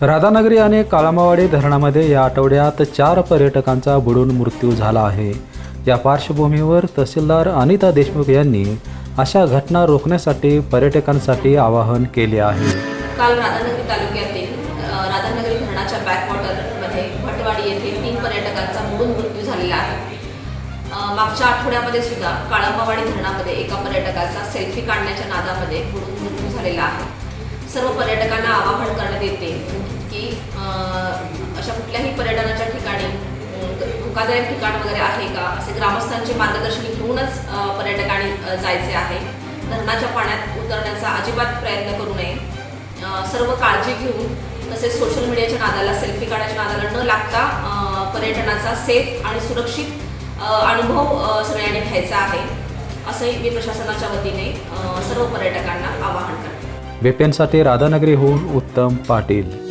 राधानगरी आणि काळामावाडी धरणामध्ये या आठवड्यात चार पर्यटकांचा बुडून मृत्यू झाला आहे. या पार्श्वभूमीवर तहसीलदार अनिता देशमुख यांनी अशा घटना रोखण्यासाठी पर्यटकांसाठी आवाहन केले आहे. काल राधानगरी तालुक्यातील राधानगरी धरणाच्या बॅकवॉटरमध्ये भटवाडी येथे तीन पर्यटकांचा बुडून मृत्यू झालेला आहे. मागच्या आठवड्यामध्ये सुद्धा काळंबावाडी धरणामध्ये एका पर्यटकाचा सेल्फी काढण्याच्या नादामध्ये बुडून मृत्यू झालेला आहे. सर्व पर्यटकांना आवाहन अशा कुठल्याही पर्यटनाच्या ठिकाणी धोकादायक ठिकाण वगैरे आहे का? असे ग्रामस्थांचे मार्गदर्शन घेऊनच पर्यटकांनी जायचे आहे. धरणाच्या पाण्यात उतरण्याचा अजिबात प्रयत्न करू नये. सर्व काळजी घेऊन तसेच सोशल मीडियाच्या नादाला सेल्फी काढायच्या नादाला न लागता पर्यटनाचा सेफ आणि सुरक्षित अनुभव सगळ्यांनी घ्यायचा आहे. असंही मी प्रशासनाच्या वतीने सर्व पर्यटकांना आवाहन करते. वेपेनसाठी राधानगरीहून उत्तम पाटील.